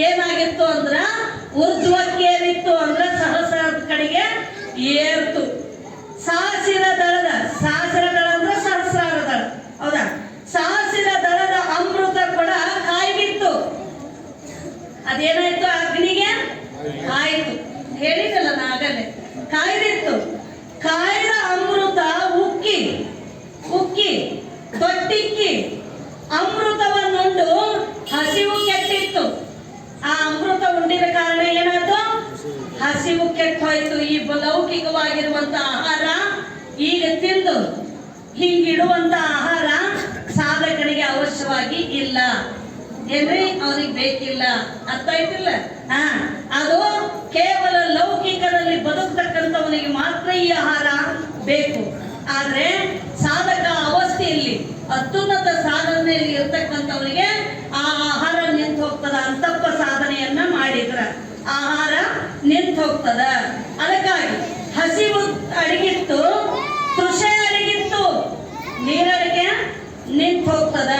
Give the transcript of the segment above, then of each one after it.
ಏನಾಗಿತ್ತು ಅಂದ್ರ ಊರ್ಧ್ವಕ್ಕೇರಿತ್ತು ಅಂದ್ರ ಸಹಸ್ರದ ಕಡೆಗೆ ಏರ್ತು. ಸಾಸಿರ ದಳದ ಸಾಸಿರ ದಳ ಅಂದ್ರ ಸಹಸ್ರಾರ ದಳ. ಹೌದಾ? ಸಾಸಿರ ದಳದ ಅಮೃತ ಕೂಡ ಕಾಯ್ಬಿತ್ತು ಅದೇನಾಯ್ತು? ಅಗ್ನಿಗೆ? ಆಯ್ತು. ಹೇಳಿದಲ್ಲ ನಾ ಆಗಲೇ. ಕಾಯ್ದಿತ್ತು. ಕಾಯ್ದ ಅಮೃತ ಉಕ್ಕಿ ಉಕ್ಕಿ ತೊಟ್ಟಿಕ್ಕಿ ಅಮೃತವನ್ನುಂಡು ಹಸಿವು ಕೆಟ್ಟಿತ್ತು ಆ ಅಮೃತ ಉಂಡಿದ ಕಾರಣ ಏನಾಯ್ತು ಹಸಿವು ಹೋಯ್ತು ಈ ಲೌಕಿಕವಾಗಿರುವಂತ ಆಹಾರ ಈಗ ತಿಂದು ಹಿಂಗಿಡುವಂತ ಆಹಾರ ಸಾಧಕನಿಗೆ ಅವಶ್ಯವಾಗಿ ಇಲ್ಲ. ಏನ್ರಿ? ಅವನಿಗೆ ಬೇಕಿಲ್ಲ. ಅರ್ಥ ಆಯ್ತಿಲ್ಲ? ಅದು ಕೇವಲ ಲೌಕಿಕದಲ್ಲಿ ಬದುಕ್ತಕ್ಕಂಥವನಿಗೆ ಮಾತ್ರ ಈ ಆಹಾರ ಬೇಕು. ಆದ್ರೆ ಸಾಧಕ ಅವಸ್ಥೆಯಲ್ಲಿ, ಅತ್ಯುನ್ನತ ಸಾಧನೆಯಲ್ಲಿ ಇರ್ತಕ್ಕಂಥವನಿಗೆ ಆ ಆಹಾರ ನಿಂತು ಹೋಗ್ತದ ಅಂತಪ್ಪ ಸಾಧನೆಯನ್ನ ಮಾಡಿದ್ರ ಆಹಾರ ನಿಂತು ಹೋಗ್ತದ ಅದಕ್ಕಾಗಿ ಹಸಿವು ಅಡಗಿತ್ತು ಕೃಷಿ ಅಡಗಿತ್ತು ನೀರಡಿಗೆ ನಿಂತು ಹೋಗ್ತದ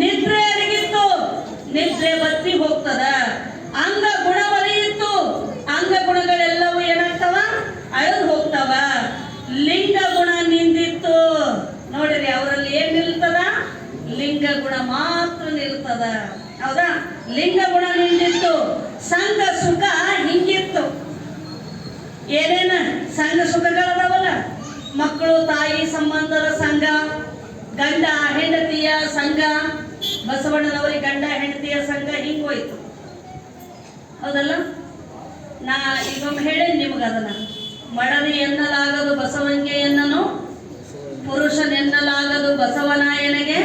ನಿದ್ರೆ ಅಡಗಿತ್ತು, ನಿದ್ರೆ ಬತ್ತಿ ಹೋಗ್ತದ. ಅಂಗ ಗುಣ ಒಲಿಯಿತ್ತು ಅಂಗ ಗುಣಗಳೆಲ್ಲವೂ ಏನಾಗ್ತವ? ಅಳಿದು ಹೋಗ್ತವ. ಲಿಂಗ ಗುಣ ನಿಂದಿತ್ತು. ನೋಡಿರಿ, ಅವರಲ್ಲಿ ಏನ್ ನಿಲ್ತದ? ಲಿಂಗ ಗುಣ ಮಾತ್ರ ನಿಲ್ತದ. ಹೌದಾ? ಲಿಂಗ ಗುಣ ಸಂಘ ಸುಖ ಹಿಂಗಿತ್ತು ಏನೇನ ಸಣ್ಣ ಸುಖಗಳದಾವಲ್ಲ ಮಕ್ಕಳು, ತಾಯಿ, ಸಂಬಂಧದ ಸಂಘ, ಗಂಡ, ಹೆಂಡತಿಯ ಸಂಘ, ಬಸವಣ್ಣನವರಿಗೆ ಗಂಡ, ಹೆಂಡತಿಯ ಸಂಘ ಹೋಯ್ತು. ಹೌದಲ್ಲ? ನಾ ಈಗ ಹೇಳಿ ನಿಮಗದನ್ನ ಮಡದಿ ಎನ್ನಲಾಗದು ಬಸವಂಗೆಯನ್ನನು ಪುರುಷನೆನ್ನಲಾಗದು ಬಸವನಾಯನಿಗೆ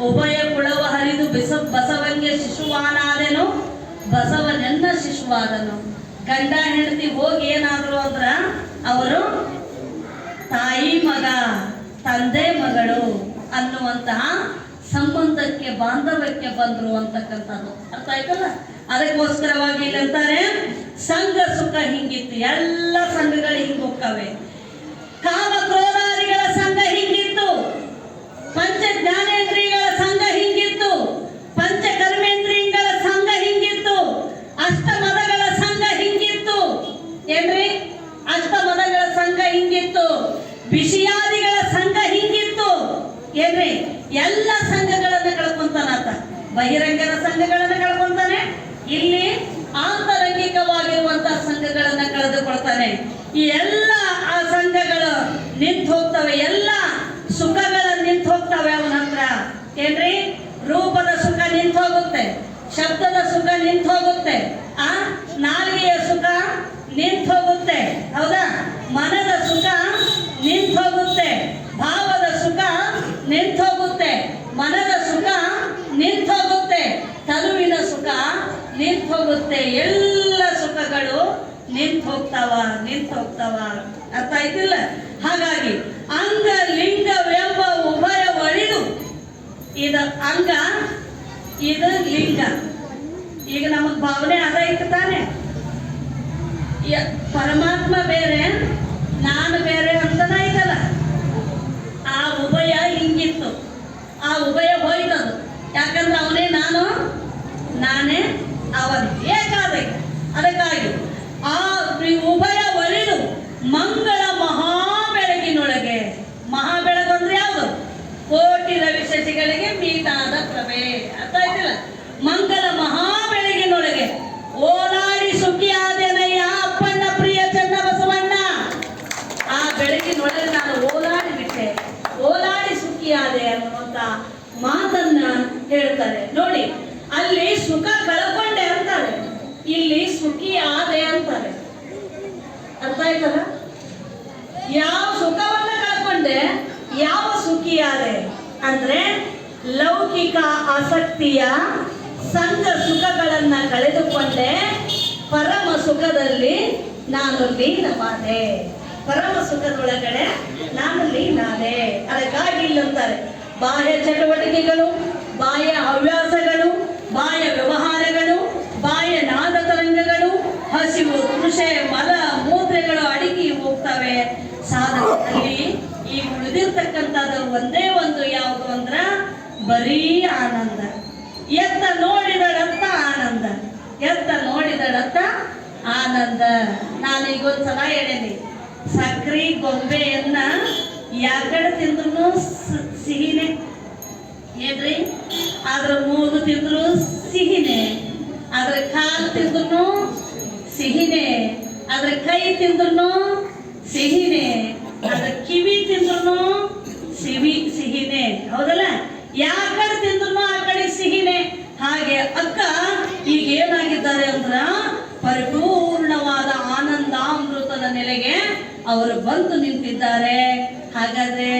ಉಭಯ ಕುಳವ ಹರಿದು ಬಿಸ ಬಸವಂಗೆ ಶಿಶುವಾನಾದೆನು. ಬಸವನೆನ್ನ ಶಿಶುವಾದನು. ಗಂಡ ಹೆಂಡತಿ ಹೋಗಿ ಏನಾದ್ರು ಅಂದ್ರ ಅವರು ತಾಯಿ ಮಗ, ತಂದೆ ಮಗಳು ಅನ್ನುವಂತಹ ಸಂಬಂಧಕ್ಕೆ, ಬಾಂಧವ್ಯಕ್ಕೆ ಬಂದ್ರು ಅಂತಕ್ಕಂಥದ್ದು. ಅರ್ಥ ಆಯ್ತಲ್ಲ? ಅದಕ್ಕೋಸ್ಕರವಾಗಿ ಇಲ್ಲಿ ಅಂತಾರೆ, ಸಂಘ ಸುಖ ಹಿಂಗಿತ್ತು. ಎಲ್ಲ ಸಂಘಗಳು ಹಿಂಗೆ ಹೋಗ್ತವೆ. ಕಾಮ ಕ್ರೋಧಾದಿಗಳ ಸಂಘ ಹಿಂಗಿತ್ತು ಪಂಚ ಜ್ಞಾನೇಂದ್ರಿಯಗಳ ಸಂಘ ಹಿಂಗಿತ್ತು ಪಂಚ ಕರ್ಮೇಂದ್ರಿಯಗಳ ಸಂಘ ಹಿಂಗಿತ್ತು ಅಷ್ಟಮದಗಳ ಸಂಘ ಹಿಂಗಿತ್ತು ಏನ್ರಿ ಅಷ್ಟಮದಗಳ ಸಂಘ ಹಿಂಗಿತ್ತು ವಿಷಯಾದಿಗಳ ಸಂಘ ಹಿಂಗಿತ್ತು. ಏನ್ರಿ? ಎಲ್ಲ ಸಂಘಗಳನ್ನ ಕಳ್ಕೊಂತಾನಾತ ಬಹಿರಂಗರ ಸಂಘಗಳನ್ನ ಕಳ್ಕೊಂತಾನೆ. ಇಲ್ಲಿ ಆಂತರಂಗಿಕವಾಗಿರುವಂತಹ ಸಂಘಗಳನ್ನ ಕಳೆದುಕೊಳ್ತಾನೆ. ಈ ಎಲ್ಲ ಆ ಸಂಘಗಳು ನಿಂತು ಹೋಗ್ತವೆ. ಎಲ್ಲ ಸುಖಗಳ ನಿಂತು ಹೋಗ್ತವೆ ಅವನ ಹತ್ರ. ಏನ್ರಿ? ರೂಪದ ಸುಖ ನಿಂತು ಹೋಗುತ್ತೆ. ಶಬ್ದದ ಸುಖ ನಿಂತು ಹೋಗುತ್ತೆ. ಆ ನಾಲಿಗೆಯ ಸುಖ ನಿಂತು ಹೋಗುತ್ತೆ. ಹೌದಾ? ಮನದ ಸುಖ ನಿಂತು ಹೋಗುತ್ತೆ ಭಾವದ ಸುಖ ನಿಂತು ಹೋಗುತ್ತೆ ಮನದ ಸುಖ ನಿಂತು ಹೋಗುತ್ತೆ ಸುಖ ನಿಂತು ಹೋಗುತ್ತೆ ಎಲ್ಲ ಸುಖಗಳು ನಿಂತು ಹೋಗ್ತಾವ ನಿಂತು ಹೋಗ್ತಾವ ಅರ್ಥ ಆಯ್ತಿಲ್ಲ? ಹಾಗಾಗಿ ಅಂಗ ಲಿಂಗವೆಂಬ ಉಭಯ ಒಳಿದು ಇದು ಅಂಗ, ಇದು ಲಿಂಗ. ಈಗ ನಮಗ್ ಭಾವನೆ ಅದ ಐತೆ ತಾನೆ ಪರಮಾತ್ಮ ಬೇರೆ, ನಾನು ಬೇರೆ ಅಂತನ ಐತಲ್ಲ ಆ ಉಭಯ ಹಿಂಗಿತ್ತು ಆ ಉಭಯ ಹೋಯ್ತದು ಯಾಕಂದ್ರೆ ಅವನೇ ನಾನು ನಾನೇ ಅವನು ಏಕಾದ ಅದಕ್ಕಾಗಿ ಆ ಈ ಉಭಯ ಒಲಿದು ಮಂಗಳ ಮಹಾ ಬೆಳಗಿನೊಳಗೆ ಮಹಾ ಬೆಳಗು ಅಂದ್ರೆ ಯಾವುದು ಕೋಟಿ ರವಿಶಶಿಗಳಿಗೆ ಮೀಟಾದ ಪ್ರಭೆ ಅರ್ಥ ಆಯ್ತಿಲ್ಲ ಮಂಗಲ ಮಹಾ ಬೆಳಗಿನೊಳಗೆ ಓಲಾಡಿ ಸುಖಿಯಾದೆನಯ್ಯ ಅಪ್ಪಣ್ಣ ಪ್ರಿಯ ಚನ್ನ ಬಸವಣ್ಣ ಆ ಬೆಳಗಿನೊಳಗೆ ನಾನು ಓಲಾಡಿ ಬಿಟ್ಟೆ ಓಲಾಡಿ ಸುಖಿಯಾದೆ ಅನ್ನುವಂತ ಮಾತನ್ನ ಹೇಳ್ತಾರೆ ನೋಡಿ, ಅಲ್ಲಿ ಸುಖ ಕಳ್ಕೊಂಡೆ ಅಂತಾರೆ. ಇಲ್ಲಿ ಸುಖಿ ಆದೆ ಅಂತಾರೆ. ಅರ್ಥ ಆಯ್ತಲ್ಲ? ಯಾವ ಸುಖವನ್ನ ಕಳ್ಕೊಂಡೆ, ಯಾವ ಸುಖಿಯಾದೆ ಅಂದ್ರೆ ಲೌಕಿಕ ಆಸಕ್ತಿಯ ಸಂಘ ಸುಖಗಳನ್ನ ಕಳೆದುಕೊಂಡೆ, ಪರಮ ಸುಖದಲ್ಲಿ ನಾನು ಲೀನವಾದೆ. ಪರಮ ಸುಖದೊಳಗಡೆ ನಾನು ಲೀನಾದೆ ಅದಕ್ಕಾಗಿ ಇಲ್ಲಂತಾರೆ. ಬಾಹ್ಯ ಚಟುವಟಿಕೆಗಳು ಬಾಹ್ಯ ಹವ್ಯಾಸಗಳು ಬಾಹ್ಯ ವ್ಯವಹಾರಗಳು ಬಾಹ್ಯ ನಾದ ತರಂಗಗಳು, ಹಸಿವು ಕೃಷೆ ಮಲ, ಮೂತ್ರೆಗಳು ಅಡಗಿ ಹೋಗ್ತವೆ. ಸಾಧಕದಲ್ಲಿ ಈ ಉಳಿದಿರ್ತಕ್ಕಂಥದ್ದು ಒಂದೇ ಒಂದು ಯಾವುದು ಅಂದ್ರ ಬರೀ ಆನಂದ. ಎತ್ತ ನೋಡಿದಳತ್ತ ಆನಂದ. ಎತ್ತ ನೋಡಿದಳತ್ತ ಆನಂದ. ನಾನು ಈಗ ಒಂದ್ಸಲ ಹೇಳೇನಿ, ಸಕ್ರಿ ಗೊಂಬೆಯನ್ನ ಯಾಕಡೆ ತಿಂದ್ರು ಸಿಹಿನೇ ಏನ್ರಿ ಅದ್ರ ಮೂಗು ತಿಂದ್ರು ಸಿಹಿನೇ ಅದ್ರ ಕಾಲು ತಿಂದ್ರು ಸಿಹಿನೇ ಅದ್ರ ಕೈ ತಿಂದ್ರು ಸಿಹಿನೇ ಅದ್ರ ಕಿವಿ ತಿಂದ್ರು ಸಿವಿ, ಸಿಹಿನೇ. ಹೌದಲ್ಲ? ಯಾ ಕಡೆ ತಿಂದ್ರು ಆ ಕಡೆ ಸಿಹಿನೇ. ಹಾಗೆ ಅಕ್ಕ ಈಗ ಏನಾಗಿದ್ದಾರೆ ಅಂದ್ರ ಪರಿಪೂರ್ಣವಾದ ಆನಂದಾಮೃತದ ನೆಲೆಗೆ ಅವರು ಬಂದು ನಿಂತಿದ್ದಾರೆ. ಹಾಗಾದ್ರೆ